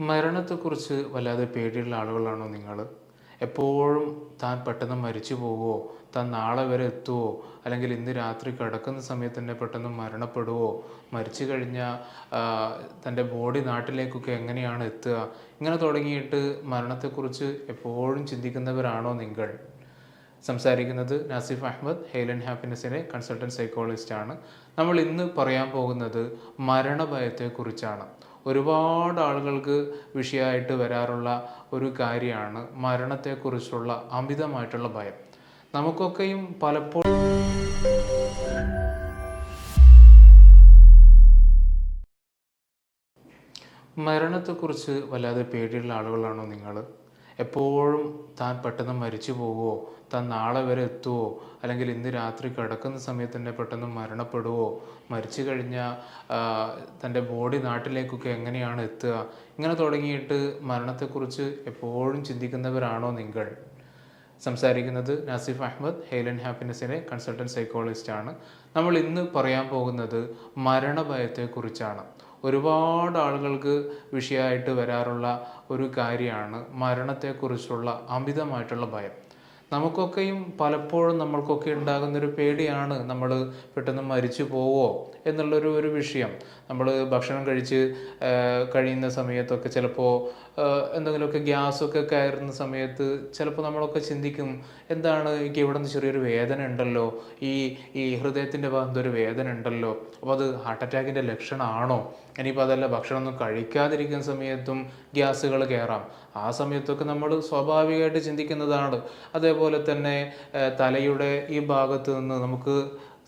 മരണത്തെക്കുറിച്ച് വല്ലാതെ പേടിയുള്ള ആളുകളാണോ നിങ്ങൾ? എപ്പോഴും താൻ പെട്ടെന്ന് മരിച്ചു പോവുമോ താൻ നാളെ വരെ എത്തുമോ അല്ലെങ്കിൽ ഇന്ന് രാത്രി കിടക്കുന്ന സമയത്ത് തന്നെ പെട്ടെന്ന് മരണപ്പെടുവോ? മരിച്ചു കഴിഞ്ഞാൽ തന്റെ ബോഡി നാട്ടിലേക്കൊക്കെ എങ്ങനെയാണ് എത്തുക? ഇങ്ങനെ തുടങ്ങിയിട്ട് മരണത്തെക്കുറിച്ച് എപ്പോഴും ചിന്തിക്കുന്നവരാണോ നിങ്ങൾ? സംസാരിക്കുന്നത് നാസിഫ് അഹമ്മദ് ഹെയിലൻ ആൻഡ് ഹാപ്പിനെസ്സിലെ കൺസൾട്ടന്റ് സൈക്കോളജിസ്റ്റാണ്. നമ്മൾ ഇന്ന് പറയാൻ പോകുന്നത് മരണഭയത്തെക്കുറിച്ചാണ്. ഒരുപാട് ആളുകൾക്ക് വിഷയമായിട്ട് വരാറുള്ള ഒരു കാര്യമാണ് മരണത്തെക്കുറിച്ചുള്ള അമിതമായിട്ടുള്ള ഭയം. നമുക്കൊക്കെയും പലപ്പോഴും മരണത്തെക്കുറിച്ച് വല്ലാതെ പേടിയുള്ള ആളുകളാണോ നിങ്ങൾ? എപ്പോഴും താൻ പെട്ടെന്ന് മരിച്ചു പോവുമോ താൻ നാളെ വരെ എത്തുമോ അല്ലെങ്കിൽ ഇന്ന് രാത്രി കിടക്കുന്ന സമയത്ത് തന്നെ പെട്ടെന്ന് മരണപ്പെടുവോ? മരിച്ചു കഴിഞ്ഞാൽ തന്റെ ബോഡി നാട്ടിലേക്കൊക്കെ എങ്ങനെയാണ് എത്തുക? ഇങ്ങനെ തുടങ്ങിയിട്ട് മരണത്തെക്കുറിച്ച് എപ്പോഴും ചിന്തിക്കുന്നവരാണോ നിങ്ങൾ? സംസാരിക്കുന്നത് നാസിഫ് അഹമ്മദ് ഹെയിലൻ ഹാപ്പിനെസ്സിലെ കൺസൾട്ടന്റ് സൈക്കോളജിസ്റ്റാണ്. നമ്മൾ ഇന്ന് പറയാൻ പോകുന്നത് മരണഭയത്തെക്കുറിച്ചാണ്. ഒരുപാട് ആളുകൾക്ക് വിഷയമായിട്ട് വരാറുള്ള ഒരു കാര്യമാണ് മരണത്തെക്കുറിച്ചുള്ള അമിതമായിട്ടുള്ള ഭയം. നമുക്കൊക്കെയും പലപ്പോഴും നമ്മൾക്കൊക്കെ ഉണ്ടാകുന്നൊരു പേടിയാണ് നമ്മൾ പെട്ടെന്ന് മരിച്ചു പോവോ എന്നുള്ളൊരു ഒരു വിഷയം. നമ്മൾ ഭക്ഷണം കഴിച്ച് കഴിയുന്ന സമയത്തൊക്കെ ചിലപ്പോൾ എന്തെങ്കിലുമൊക്കെ ഗ്യാസൊക്കെ കയറുന്ന സമയത്ത് ചിലപ്പോൾ നമ്മളൊക്കെ ചിന്തിക്കും എന്താണ് എനിക്ക് ഇവിടെ നിന്ന് ചെറിയൊരു വേദന ഉണ്ടല്ലോ ഈ ഈ ഹൃദയത്തിന്റെ ഭാഗത്ത് ഒരു വേദന ഉണ്ടല്ലോ അപ്പോൾ അത് ഹാർട്ട് അറ്റാക്കിന്റെ ലക്ഷണമാണോ ഇനിയിപ്പോൾ അതല്ല ഭക്ഷണമൊന്നും കഴിക്കാതിരിക്കുന്ന സമയത്തും ഗ്യാസുകൾ കയറാം. ആ സമയത്തൊക്കെ നമ്മൾ സ്വാഭാവികമായിട്ട് ചിന്തിക്കുന്നതാണ്. അതേപോലെ തന്നെ തലയുടെ ഈ ഭാഗത്ത് നിന്ന് നമുക്ക്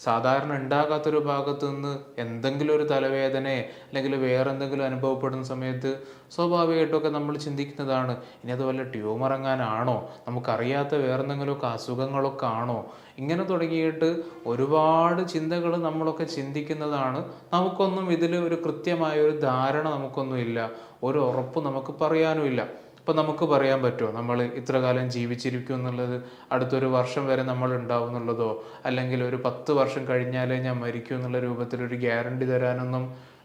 സാധാരണ ഉണ്ടാകാത്തൊരു ഭാഗത്ത് നിന്ന് എന്തെങ്കിലും ഒരു തലവേദനയെ അല്ലെങ്കിൽ വേറെ എന്തെങ്കിലും അനുഭവപ്പെടുന്ന സമയത്ത് സ്വാഭാവികമായിട്ടൊക്കെ നമ്മൾ ചിന്തിക്കുന്നതാണ് ഇനി അത് വല്ല ട്യൂമർ എങ്ങാനാണോ നമുക്കറിയാത്ത വേറെ എന്തെങ്കിലുമൊക്കെ അസുഖങ്ങളൊക്കെ ആണോ? ഇങ്ങനെ തുടങ്ങിയിട്ട് ഒരുപാട് ചിന്തകൾ നമ്മളൊക്കെ ചിന്തിക്കുന്നതാണ്. നമുക്കൊന്നും ഇതിൽ ഒരു കൃത്യമായ ഒരു ധാരണ നമുക്കൊന്നും ഇല്ല ഒരു ഉറപ്പ് നമുക്ക് പറയാനുമില്ല. ഇപ്പം നമുക്ക് പറയാൻ പറ്റുമോ നമ്മൾ ഇത്ര കാലം ജീവിച്ചിരിക്കും എന്നുള്ളത് അടുത്തൊരു വർഷം വരെ നമ്മൾ ഉണ്ടാവും എന്നുള്ളതോ? അല്ലെങ്കിൽ ഒരു പത്ത് വർഷം കഴിഞ്ഞാലേ ഞാൻ മരിക്കും എന്നുള്ള രൂപത്തിൽ ഒരു ഗ്യാരണ്ടി തരാനൊന്നും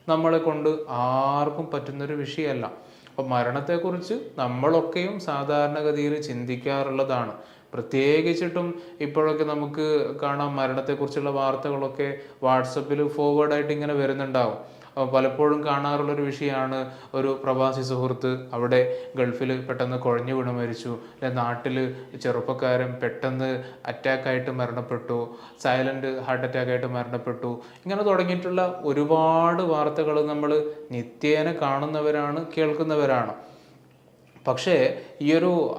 നമ്മളെ കൊണ്ട് ആർക്കും പറ്റുന്നൊരു വിഷയമല്ല. അപ്പം മരണത്തെക്കുറിച്ച് നമ്മളൊക്കെയും സാധാരണഗതിയിൽ ചിന്തിക്കാറുള്ളതാണ്. പ്രത്യേകിച്ചിട്ടും ഇപ്പോഴൊക്കെ നമുക്ക് കാണാം മരണത്തെക്കുറിച്ചുള്ള വാർത്തകളൊക്കെ വാട്സപ്പിൽ ഫോർവേഡായിട്ട് ഇങ്ങനെ വരുന്നുണ്ടാവും. പലപ്പോഴും കാണാറുള്ളൊരു വിഷയമാണ് ഒരു പ്രവാസി സുഹൃത്ത് അവിടെ ഗൾഫിൽ പെട്ടെന്ന് കുഴഞ്ഞു വീണ് മരിച്ചു. അല്ലെ നാട്ടിൽ ചെറുപ്പക്കാരൻ പെട്ടെന്ന് അറ്റാക്കായിട്ട് മരണപ്പെട്ടു. സൈലന്റ് ഹാർട്ട് അറ്റാക്കായിട്ട് മരണപ്പെട്ടു. ഇങ്ങനെ തുടങ്ങിയിട്ടുള്ള ഒരുപാട് വാർത്തകൾ നമ്മൾ നിത്യേന കാണുന്നവരാണ് കേൾക്കുന്നവരാണ്. പക്ഷേ ഈ ഒരു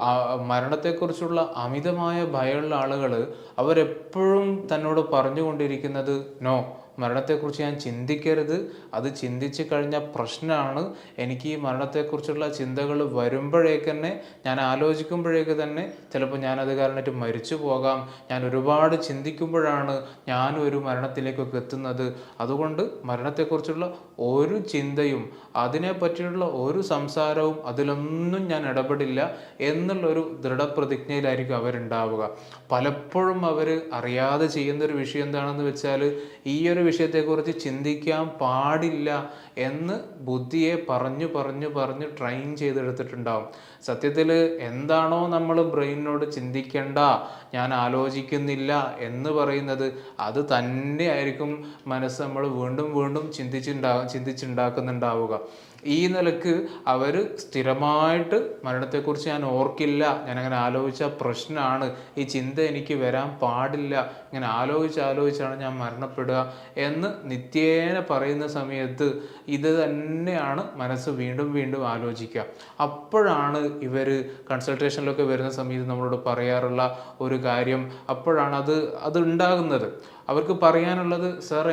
മരണത്തെക്കുറിച്ചുള്ള അമിതമായ ഭയമുള്ള ആളുകൾ അവരെപ്പോഴും തന്നോട് പറഞ്ഞുകൊണ്ടിരിക്കുന്നത് നോ മരണത്തെക്കുറിച്ച് ഞാൻ ചിന്തിക്കരുത്. അത് ചിന്തിച്ച് കഴിഞ്ഞ പ്രശ്നമാണ്. എനിക്ക് ഈ മരണത്തെക്കുറിച്ചുള്ള ചിന്തകൾ വരുമ്പോഴേക്ക് തന്നെ ഞാൻ ആലോചിക്കുമ്പോഴേക്ക് തന്നെ ചിലപ്പോൾ ഞാനത് കാരണമായിട്ട് മരിച്ചു പോകാം. ഞാൻ ഒരുപാട് ചിന്തിക്കുമ്പോഴാണ് ഞാനും ഒരു മരണത്തിലേക്കൊക്കെ എത്തുന്നത്. അതുകൊണ്ട് മരണത്തെക്കുറിച്ചുള്ള ഒരു ചിന്തയും അതിനെ പറ്റിയുള്ള ഒരു സംസാരവും അതിലൊന്നും ഞാൻ ഇടപെടില്ല എന്നുള്ളൊരു ദൃഢപ്രതിജ്ഞയിലായിരിക്കും അവരുണ്ടാവുക. പലപ്പോഴും അവർ അറിയാതെ ചെയ്യുന്നൊരു വിഷയം എന്താണെന്ന് വെച്ചാൽ ഈ വിഷയത്തെക്കുറിച്ച് ചിന്തിക്കാൻ പാടില്ല എന്ന് ബുദ്ധിയെ പറഞ്ഞു പറഞ്ഞു പറഞ്ഞു ട്രെയിൻ ചെയ്തെടുത്തിട്ടുണ്ടാവും. സത്യത്തിൽ എന്താണോ നമ്മൾ ബ്രെയിനിനോട് ചിന്തിക്കേണ്ട ഞാൻ ആലോചിക്കുന്നില്ല എന്ന് പറയുന്നത് അത് തന്നെയായിരിക്കും മനസ്സ് നമ്മൾ വീണ്ടും വീണ്ടും ചിന്തിച്ചുണ്ടാ ചിന്തിച്ചുണ്ടാക്കുന്നുണ്ടാവുക. ഈ നിലയ്ക്ക് അവർ സ്ഥിരമായിട്ട് മരണത്തെക്കുറിച്ച് ഞാൻ ഓർക്കില്ല. ഞാൻ അങ്ങനെ ആലോചിച്ച പ്രശ്നമാണ് ഈ ചിന്ത എനിക്ക് വരാൻ പാടില്ല. ഇങ്ങനെ ആലോചിച്ച് ആലോചിച്ചാണ് ഞാൻ മരണപ്പെടുക എന്ന് നിത്യേന പറയുന്ന സമയത്ത് ഇത് തന്നെയാണ് മനസ്സ് വീണ്ടും വീണ്ടും ആലോചിക്കുക. അപ്പോഴാണ് ഇവർ കൺസൾട്ടേഷനിലൊക്കെ വരുന്ന സമയത്ത് നമ്മളോട് പറയാറുള്ള ഒരു കാര്യം. അപ്പോഴാണ് അത് അത് ഉണ്ടാകുന്നത്. അവർക്ക് പറയാനുള്ളത് സാർ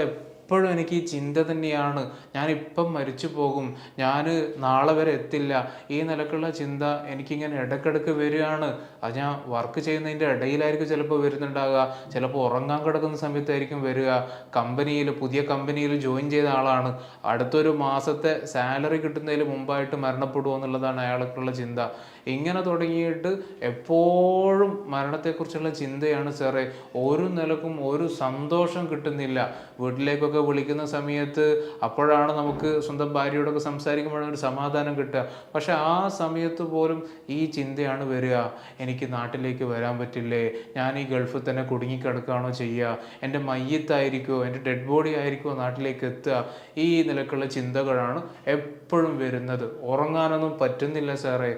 എപ്പോഴും എനിക്ക് ഈ ചിന്ത തന്നെയാണ്. ഞാൻ ഇപ്പം മരിച്ചു പോകും. ഞാൻ നാളെ വരെ എത്തില്ല. ഈ നിലക്കുള്ള ചിന്ത എനിക്കിങ്ങനെ ഇടക്കിടക്ക് വരികയാണ്. അത് ഞാൻ വർക്ക് ചെയ്യുന്നതിന്റെ ഇടയിലായിരിക്കും ചിലപ്പോൾ വരുന്നുണ്ടാകുക ചിലപ്പോൾ ഉറങ്ങാൻ കിടക്കുന്ന സമയത്തായിരിക്കും വരിക. കമ്പനിയിൽ പുതിയ കമ്പനിയിൽ ജോയിൻ ചെയ്ത ആളാണ്. അടുത്തൊരു മാസത്തെ സാലറി കിട്ടുന്നതിന് മുമ്പായിട്ട് മരണപ്പെടുമോ എന്നുള്ളതാണ് അയാൾക്കുള്ള ചിന്ത. ഇങ്ങനെ തുടങ്ങിയിട്ട് എപ്പോഴും മരണത്തെക്കുറിച്ചുള്ള ചിന്തയാണ് സാറേ. ഒരു നിലക്കും ഒരു സന്തോഷം കിട്ടുന്നില്ല. വീട്ടിലേക്കൊക്കെ വിളിക്കുന്ന സമയത്ത് അപ്പോഴാണ് നമുക്ക് സ്വന്തം ഭാര്യയോടൊക്കെ സംസാരിക്കുമ്പോഴാണ് ഒരു സമാധാനം കിട്ടുക. പക്ഷെ ആ സമയത്ത് പോലും ഈ ചിന്തയാണ് വരിക. എനിക്ക് നാട്ടിലേക്ക് വരാൻ പറ്റില്ലേ? ഞാൻ ഈ ഗൾഫിൽ തന്നെ കുടുങ്ങിക്കിടക്കുകയാണോ ചെയ്യുക? എന്റെ മയ്യത്തായിരിക്കുമോ എന്റെ ഡെഡ് ബോഡി ആയിരിക്കുമോ നാട്ടിലേക്ക് എത്തുക? ഈ നിലക്കുള്ള ചിന്തകളാണ് എപ്പോഴും വരുന്നത്. ഉറങ്ങാനൊന്നും പറ്റുന്നില്ല സാറേ.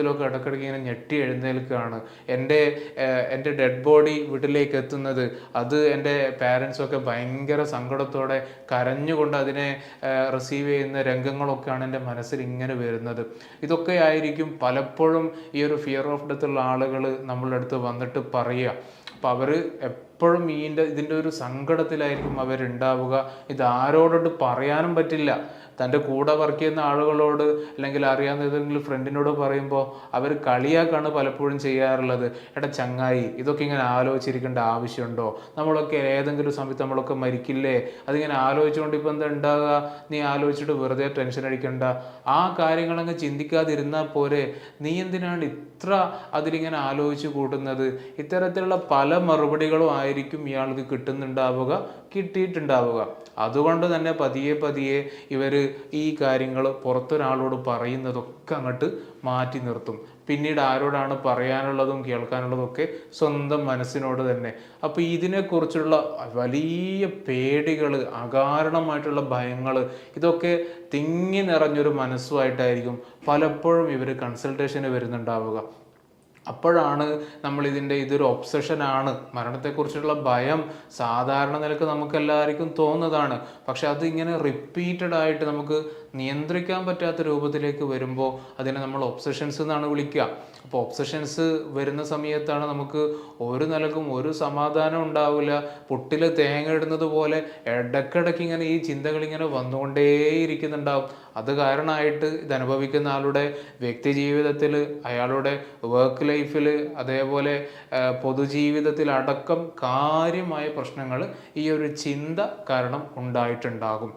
ഉറക്കത്തിലൊക്കെ ഇടയ്ക്കിടയ്ക്ക് ഇങ്ങനെ ഞെട്ടി എഴുന്നേൽക്കുകയാണ്. എന്റെ എന്റെ ഡെഡ് ബോഡി വീട്ടിലേക്ക് എത്തുന്നത് അത് എന്റെ പാരൻസൊക്കെ ഭയങ്കര സങ്കടത്തോടെ കരഞ്ഞുകൊണ്ട് അതിനെ റിസീവ് ചെയ്യുന്ന രംഗങ്ങളൊക്കെയാണ് എന്റെ മനസ്സിൽ ഇങ്ങനെ വരുന്നത്. ഇതൊക്കെ ആയിരിക്കും പലപ്പോഴും ഈ ഒരു ഫിയർ ഓഫ് ഡെത്തുള്ള ആളുകൾ നമ്മളുടെ അടുത്ത് വന്നിട്ട് പറയുക. അപ്പോൾ അവർ എപ്പോഴും ഇതിന്റെ ഇതിന്റെ ഒരു സങ്കടത്തിലായിരിക്കും അവരുണ്ടാവുക. ഇത് ആരോടോട്ട് പറയാനും പറ്റില്ല. തന്റെ കൂടെ വർക്ക് ചെയ്യുന്ന ആളുകളോട് അല്ലെങ്കിൽ അറിയാവുന്ന ഏതെങ്കിലും ഫ്രണ്ടിനോട് പറയുമ്പോൾ അവർ കളിയാക്കാണ് പലപ്പോഴും ചെയ്യാറുള്ളത്. എടാ ചങ്ങായി ഇതൊക്കെ ഇങ്ങനെ ആലോചിച്ചിരിക്കേണ്ട ആവശ്യമുണ്ടോ? നമ്മളൊക്കെ ഏതെങ്കിലും സമയത്ത് നമ്മളൊക്കെ മരിക്കില്ലേ? അതിങ്ങനെ ആലോചിച്ചുകൊണ്ട് ഇപ്പം എന്താ ഉണ്ടാകുക നീ ആലോചിച്ചിട്ട് വെറുതെ ടെൻഷൻ അടിക്കണ്ട. ആ കാര്യങ്ങളങ്ങ് ചിന്തിക്കാതിരുന്നാൽ പോരെ. നീ എന്തിനാണ് ഇത്ര അതിലിങ്ങനെ ആലോചിച്ച് കൂട്ടുന്നത്? ഇത്തരത്തിലുള്ള പല മറുപടികളും ആയിരിക്കും ഇയാൾക്ക് കിട്ടുന്നുണ്ടാവുക കിട്ടിയിട്ടുണ്ടാവുക. അതുകൊണ്ട് തന്നെ പതിയെ പതിയെ ഇവർ ഈ കാര്യങ്ങൾ പുറത്തൊരാളോട് പറയുന്നതൊക്കെ അങ്ങോട്ട് മാറ്റി നിർത്തും. പിന്നീട് ആരോടാണ് പറയാനുള്ളതും കേൾക്കാനുള്ളതൊക്കെ സ്വന്തം മനസ്സിനോട് തന്നെ. അപ്പോൾ ഇതിനെക്കുറിച്ചുള്ള വലിയ പേടികൾ അകാരണമായിട്ടുള്ള ഭയങ്ങൾ ഇതൊക്കെ തിങ്ങി നിറഞ്ഞൊരു മനസ്സുമായിട്ടായിരിക്കും പലപ്പോഴും ഇവർ കൺസൾട്ടേഷന് വരുന്നുണ്ടാവുക. അപ്പോഴാണ് നമ്മൾ ഇതിന്റെ ഇതൊരു ഒബ്സഷനാണ്. മരണത്തെക്കുറിച്ചുള്ള ഭയം സാധാരണ നിലയ്ക്ക് നമുക്ക് എല്ലാവർക്കും തോന്നുന്നതാണ്. പക്ഷെ അത് ഇങ്ങനെ റിപ്പീറ്റഡ് ആയിട്ട് നമുക്ക് നിയന്ത്രിക്കാൻ പറ്റാത്ത രൂപത്തിലേക്ക് വരുമ്പോൾ അതിനെ നമ്മൾ ഒബ്സഷൻസ് എന്നാണ് വിളിക്കുക. അപ്പോൾ ഒബ്സഷൻസ് വരുന്ന സമയത്താണ് നമുക്ക് ഒരു നിലക്കും ഒരു സമാധാനം ഉണ്ടാവില്ല. പൊട്ടിൽ തേങ്ങ ഇടുന്നത് പോലെ ഇടയ്ക്കിടയ്ക്ക് ഇങ്ങനെ ഈ ചിന്തകൾ ഇങ്ങനെ വന്നുകൊണ്ടേയിരിക്കുന്നുണ്ടാവും. അത് കാരണമായിട്ട് ഇത് അനുഭവിക്കുന്ന ആളുടെ വ്യക്തി ജീവിതത്തിൽ അയാളുടെ വർക്ക് ലൈഫിൽ അതേപോലെ പൊതുജീവിതത്തിൽ അടക്കം കാര്യമായ പ്രശ്നങ്ങൾ ഈ ഒരു ചിന്ത കാരണം ഉണ്ടായിട്ടുണ്ടാകും.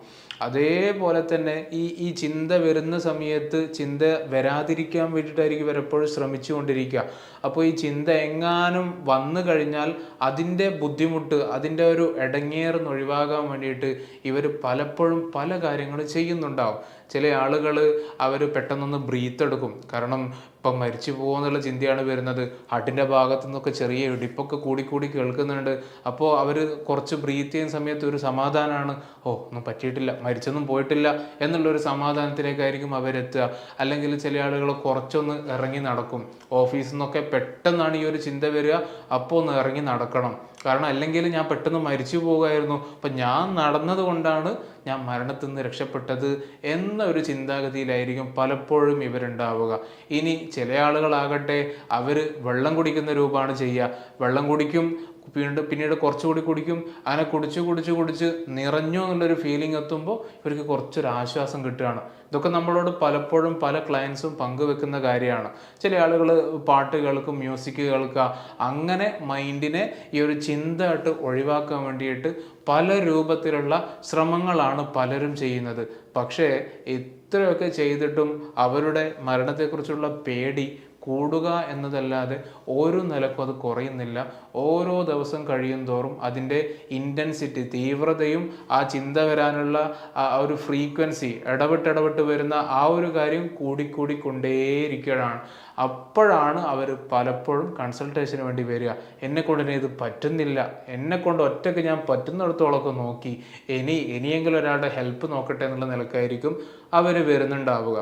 അതേപോലെ തന്നെ ഈ ഈ ചിന്ത വരുന്ന സമയത്ത് ചിന്ത വരാതിരിക്കാൻ വേണ്ടിയിട്ടായിരിക്കും ഇവരെപ്പോഴും ശ്രമിച്ചുകൊണ്ടിരിക്കുക. അപ്പോൾ ഈ ചിന്ത എങ്ങാനും വന്നു കഴിഞ്ഞാൽ അതിന്റെ ബുദ്ധിമുട്ട് അതിന്റെ ഒരു ഇടങ്ങേറുന്ന് ഒഴിവാകാൻ വേണ്ടിയിട്ട് ഇവർ പലപ്പോഴും പല കാര്യങ്ങളും ചെയ്യുന്നുണ്ടാവും. ചില ആളുകൾ അവർ പെട്ടെന്നൊന്ന് ബ്രീത്ത് എടുക്കും കാരണം ഇപ്പം മരിച്ചു പോകുന്നുള്ള ചിന്തയാണ് വരുന്നത്. ഹാർട്ടിന്റെ ഭാഗത്തു നിന്നൊക്കെ ചെറിയ ഇടിപ്പൊക്കെ കൂടി കൂടി കേൾക്കുന്നുണ്ട്. അപ്പോൾ അവർ കുറച്ച് ബ്രീത്ത് ചെയ്യുന്ന സമയത്ത് ഒരു സമാധാനമാണ് ഓ ഒന്നും പറ്റിയിട്ടില്ല. മരിച്ചൊന്നും പോയിട്ടില്ല എന്നുള്ളൊരു സമാധാനത്തിലേക്കായിരിക്കും അവരെത്തുക. അല്ലെങ്കിൽ ചില ആളുകൾ കുറച്ചൊന്ന് ഇറങ്ങി നടക്കും. ഓഫീസിൽ നിന്നൊക്കെ പെട്ടെന്നാണ് ഈ ഒരു ചിന്ത വരിക. അപ്പോൾ ഒന്ന് ഇറങ്ങി നടക്കണം. കാരണം അല്ലെങ്കിൽ ഞാൻ പെട്ടെന്ന് മരിച്ചു പോകുമായിരുന്നു. അപ്പം ഞാൻ നടന്നത് കൊണ്ടാണ് ഞാൻ മരണത്തിൽ നിന്ന് രക്ഷപ്പെട്ടത് എന്ന ഒരു ചിന്താഗതിയിലായിരിക്കും പലപ്പോഴും ഇവരുണ്ടാവുക. ഇനി ചില ആളുകളാകട്ടെ അവർ വെള്ളം കുടിക്കുന്ന രൂപമാണ് ചെയ്യുക. വെള്ളം കുടിക്കും പിന്നീട് പിന്നീട് കുറച്ചുകൂടി കുടിക്കും. അങ്ങനെ കുടിച്ച് കുടിച്ച് കുടിച്ച് നിറഞ്ഞു എന്നുള്ളൊരു ഫീലിംഗ് എത്തുമ്പോൾ ഇവർക്ക് കുറച്ചൊരു ആശ്വാസം കിട്ടുകയാണ്. ഇതൊക്കെ നമ്മളോട് പലപ്പോഴും പല ക്ലയൻസും പങ്കുവെക്കുന്ന കാര്യമാണ്. ചില ആളുകൾ പാട്ട് കേൾക്കും മ്യൂസിക് കേൾക്കുക. അങ്ങനെ മൈൻഡിനെ ഈ ഒരു ചിന്തയായിട്ട് ഒഴിവാക്കാൻ വേണ്ടിയിട്ട് പല രൂപത്തിലുള്ള ശ്രമങ്ങളാണ് പലരും ചെയ്യുന്നത്. പക്ഷേ ഇത്രയൊക്കെ ചെയ്തിട്ടും അവരുടെ മരണത്തെക്കുറിച്ചുള്ള പേടി കൂടുക എന്നതല്ലാതെ ഓരോ നിലക്കും അത് കുറയുന്നില്ല. ഓരോ ദിവസം കഴിയും തോറും അതിന്റെ ഇന്റൻസിറ്റി തീവ്രതയും ആ ചിന്ത വരാനുള്ള ആ ഒരു ഫ്രീക്വൻസി ഇടപെട്ടിടപെട്ട് വരുന്ന ആ ഒരു കാര്യം കൂടിക്കൂടി കൊണ്ടേയിരിക്കുകയാണ് അപ്പോഴാണ് അവർ പലപ്പോഴും കൺസൾട്ടേഷന് വേണ്ടി വരിക. എന്നെ കൊണ്ട് ഇനി ഇത് പറ്റുന്നില്ല. എന്നെക്കൊണ്ട് ഒറ്റയ്ക്ക് ഞാൻ പറ്റുന്നിടത്തോളമൊക്കെ നോക്കി. ഇനി ഇനിയെങ്കിലും ഒരാളുടെ ഹെൽപ്പ് നോക്കട്ടെ എന്നുള്ള നിലക്കായിരിക്കും അവർ വരുന്നുണ്ടാവുക.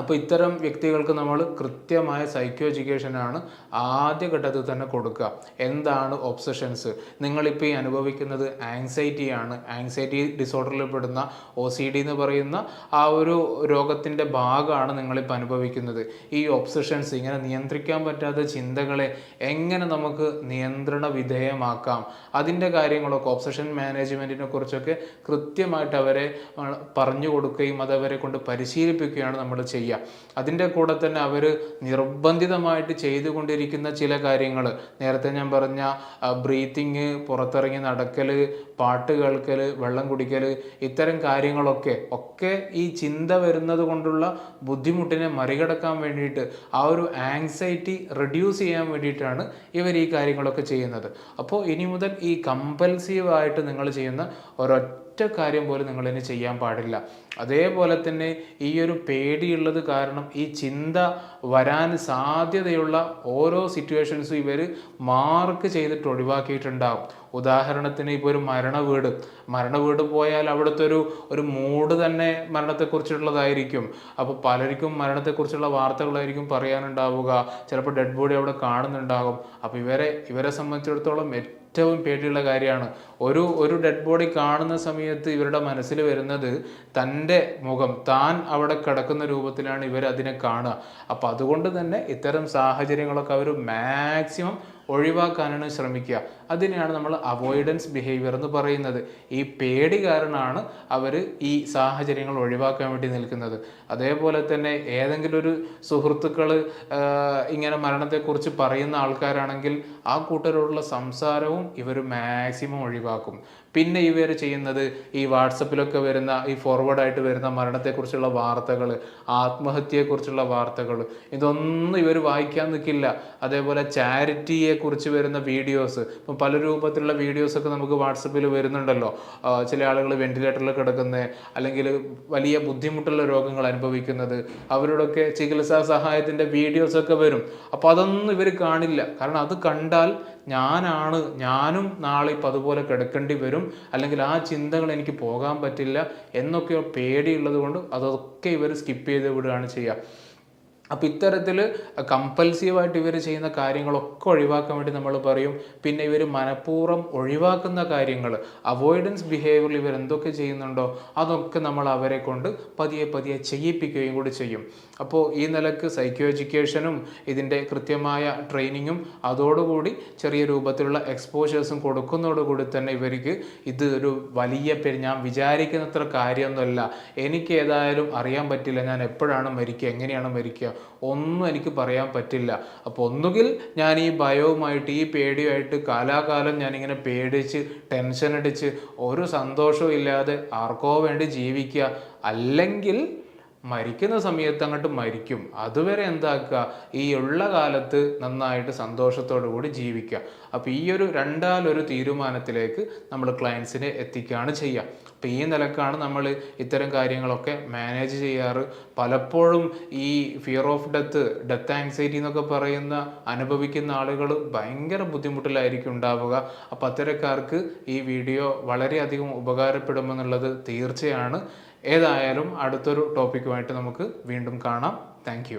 അപ്പോൾ ഇത്തരം വ്യക്തികൾക്ക് നമ്മൾ കൃത്യമായ സൈക്കോ എഡ്യൂക്കേഷനാണ് ആദ്യഘട്ടത്തിൽ തന്നെ കൊടുക്കുക. എന്താണ് ഒബ്സഷൻസ് നിങ്ങളിപ്പോൾ ഈ അനുഭവിക്കുന്നത് ആങ്സൈറ്റിയാണ് ആങ്സൈറ്റി ഡിസോർഡറിൽ പെടുന്ന ഒ സി ഡി എന്ന് പറയുന്ന ആ ഒരു രോഗത്തിന്റെ ഭാഗമാണ് നിങ്ങളിപ്പോൾ അനുഭവിക്കുന്നത്. ഈ ഒബ്സഷൻസ് ഇങ്ങനെ നിയന്ത്രിക്കാൻ പറ്റാത്ത ചിന്തകളെ എങ്ങനെ നമുക്ക് നിയന്ത്രണ വിധേയമാക്കാം? അതിന്റെ കാര്യങ്ങളൊക്കെ ഒബ്സഷൻ മാനേജ്മെന്റിനെ കുറിച്ചൊക്കെ കൃത്യമായിട്ട് അവരെ പറഞ്ഞു കൊടുക്കുകയും അത് അവരെ കൊണ്ട് പരിശീലിപ്പിക്കുകയാണ് നമ്മൾ ചെയ്യുന്നത്. ചെയ്യുക. അതിന്റെ കൂടെ തന്നെ അവർ നിർബന്ധിതമായിട്ട് ചെയ്തുകൊണ്ടിരിക്കുന്ന ചില കാര്യങ്ങൾ. നേരത്തെ ഞാൻ പറഞ്ഞ ബ്രീത്തിങ് പുറത്തിറങ്ങി നടക്കൽ പാട്ട് കേൾക്കൽ വെള്ളം കുടിക്കൽ ഇത്തരം കാര്യങ്ങളൊക്കെ ഒക്കെ ഈ ചിന്ത വരുന്നത് കൊണ്ടുള്ള ബുദ്ധിമുട്ടിനെ മറികടക്കാൻ വേണ്ടിയിട്ട് ആ ഒരു ആങ്സൈറ്റി റെഡ്യൂസ് ചെയ്യാൻ വേണ്ടിയിട്ടാണ് ഇവർ ഈ കാര്യങ്ങളൊക്കെ ചെയ്യുന്നത്. അപ്പോൾ ഇനി മുതൽ ഈ കമ്പൽസീവ് ആയിട്ട് നിങ്ങൾ ചെയ്യുന്ന ഒരൊറ്റ കാര്യം പോലും നിങ്ങൾ ഇനി ചെയ്യാൻ പാടില്ല. അതേപോലെ തന്നെ ഈ ഒരു പേടിയുള്ളത് കാരണം ഈ ചിന്ത വരാൻ സാധ്യതയുള്ള ഓരോ സിറ്റുവേഷൻസും ഇവർ മാർക്ക് ചെയ്തിട്ട് ഒഴിവാക്കിയിട്ടുണ്ടാകും ഉദാഹരണത്തിന് ഇപ്പോൾ ഒരു മരണവീട്. മരണവീട് മരണ വീട് പോയാൽ അവിടുത്തെ ഒരു ഒരു മൂഡ് തന്നെ മരണത്തെക്കുറിച്ചുള്ളതായിരിക്കും. അപ്പോൾ പലർക്കും മരണത്തെക്കുറിച്ചുള്ള വാർത്തകളായിരിക്കും പറയാനുണ്ടാവുക. ചിലപ്പോൾ ഡെഡ് ബോഡി അവിടെ കാണുന്നുണ്ടാകും. അപ്പോൾ ഇവരെ ഇവരെ സംബന്ധിച്ചിടത്തോളം ഏറ്റവും പേടിയുള്ള കാര്യമാണ്. ഒരു ഒരു ഡെഡ് ബോഡി കാണുന്ന സമയത്ത് ഇവരുടെ മനസ്സിൽ വരുന്നത് തന്റെ മുഖം താൻ അവിടെ കിടക്കുന്ന രൂപത്തിലാണ് ഇവർ അതിനെ കാണുക. അപ്പോൾ അതുകൊണ്ട് തന്നെ ഇത്തരം സാഹചര്യങ്ങളൊക്കെ അവർ മാക്സിമം ഒഴിവാക്കാനാണ് ശ്രമിക്കുക. അതിനെയാണ് നമ്മൾ അവോയ്ഡൻസ് ബിഹേവിയർ എന്ന് പറയുന്നത്. ഈ പേടി കാരണമാണ് അവർ ഈ സാഹചര്യങ്ങൾ ഒഴിവാക്കാൻ വേണ്ടി നിൽക്കുന്നത്. അതേപോലെ തന്നെ ഏതെങ്കിലും ഒരു സുഹൃത്തുക്കൾ ഇങ്ങനെ മരണത്തെക്കുറിച്ച് പറയുന്ന ആൾക്കാരാണെങ്കിൽ ആ കൂട്ടരോടുള്ള സംസാരവും ഇവർ മാക്സിമം ഒഴിവാക്കും. പിന്നെ ഇവർ ചെയ്യുന്നത് ഈ വാട്സപ്പിലൊക്കെ വരുന്ന ഈ ഫോർവേഡായിട്ട് വരുന്ന മരണത്തെക്കുറിച്ചുള്ള വാർത്തകൾ ആത്മഹത്യയെക്കുറിച്ചുള്ള വാർത്തകൾ ഇതൊന്നും ഇവർ വായിക്കാൻ നിൽക്കില്ല. അതേപോലെ ചാരിറ്റിയെക്കുറിച്ച് വരുന്ന വീഡിയോസ് ഇപ്പം പല രൂപത്തിലുള്ള വീഡിയോസൊക്കെ നമുക്ക് വാട്സപ്പിൽ വരുന്നുണ്ടല്ലോ. ചില ആളുകൾ വെന്റിലേറ്ററിൽ കിടക്കുന്നത് അല്ലെങ്കിൽ വലിയ ബുദ്ധിമുട്ടുള്ള രോഗങ്ങൾ അനുഭവിക്കുന്നത്. അവരോടൊക്കെ ചികിത്സാ സഹായത്തിന്റെ വീഡിയോസൊക്കെ വരും. അപ്പോൾ അതൊന്നും ഇവർ കാണില്ല. കാരണം അത് കണ്ടാൽ ഞാനാണ് ഞാനും നാളെ ഇപ്പം അതുപോലെ കിടക്കേണ്ടി വരും. അല്ലെങ്കിൽ ആ ചിന്തകൾ എനിക്ക് പോകാൻ പറ്റില്ല എന്നൊക്കെയോ പേടിയുള്ളത് കൊണ്ട് അതൊക്കെ ഇവർ സ്കിപ്പ് ചെയ്ത് വിടുകയാണ് ചെയ്യുക അപ്പോൾ ഇത്തരത്തിൽ കമ്പൽസീവായിട്ട് ഇവർ ചെയ്യുന്ന കാര്യങ്ങളൊക്കെ ഒഴിവാക്കാൻ വേണ്ടി നമ്മൾ പറയും. പിന്നെ ഇവർ മനഃപൂർവം ഒഴിവാക്കുന്ന കാര്യങ്ങൾ അവോയ്ഡൻസ് ബിഹേവിയറിൽ ഇവർ എന്തൊക്കെ ചെയ്യുന്നുണ്ടോ അതൊക്കെ നമ്മൾ അവരെ കൊണ്ട് പതിയെ പതിയെ ചെയ്യിപ്പിക്കുകയും കൂടി ചെയ്യും. അപ്പോൾ ഈ നിലയ്ക്ക് സൈക്കോ എഡ്യൂക്കേഷനും ഇതിന്റെ കൃത്യമായ ട്രെയിനിങ്ങും അതോടുകൂടി ചെറിയ രൂപത്തിലുള്ള എക്സ്പോഷേഴ്സും കൊടുക്കുന്നതോടുകൂടി തന്നെ ഇവർക്ക് ഇത് ഒരു വലിയ പേര് ഞാൻ വിചാരിക്കുന്നത്ര കാര്യമൊന്നുമല്ല. എനിക്ക് ഏതായാലും അറിയാൻ പറ്റില്ല. ഞാൻ എപ്പോഴാണ് മരിക്കുക? എങ്ങനെയാണ് മരിക്കുക? ഒന്നും എനിക്ക് പറയാൻ പറ്റില്ല. അപ്പോൾ ഒന്നുകിൽ ഞാൻ ഈ ഭയവുമായിട്ട് ഈ പേടിയുമായിട്ട് കാലാകാലം ഞാനിങ്ങനെ പേടിച്ച് ടെൻഷൻ അടിച്ച് ഒരു സന്തോഷവും ഇല്ലാതെ ആർക്കോ വേണ്ടി ജീവിക്കുക. അല്ലെങ്കിൽ മരിക്കുന്ന സമയത്ത് അങ്ങോട്ട് മരിക്കും. അതുവരെ എന്താക്കുക? ഈ ഉള്ള കാലത്ത് നന്നായിട്ട് സന്തോഷത്തോടു കൂടി ജീവിക്കുക. അപ്പോൾ ഈ ഒരു രണ്ടാലൊരു തീരുമാനത്തിലേക്ക് നമ്മൾ ക്ലയൻസിനെ എത്തിക്കുകയാണ് ചെയ്യുക. അപ്പോൾ ഈ നിലക്കാണ് നമ്മൾ ഇത്തരം കാര്യങ്ങളൊക്കെ മാനേജ് ചെയ്യാറ്. പലപ്പോഴും ഈ fear of death death anxiety എന്നൊക്കെ പറയുന്ന അനുഭവിക്കുന്ന ആളുകൾ ഭയങ്കര ബുദ്ധിമുട്ടിലായിരിക്കും ഉണ്ടാവുക. അപ്പോൾ അത്തരക്കാർക്ക് ഈ വീഡിയോ വളരെയധികം ഉപകാരപ്പെടുമെന്നുള്ളത് തീർച്ചയാണ്. ഏതായാലും അടുത്തൊരു ടോപ്പിക്കുമായിട്ട് നമുക്ക് വീണ്ടും കാണാം. താങ്ക്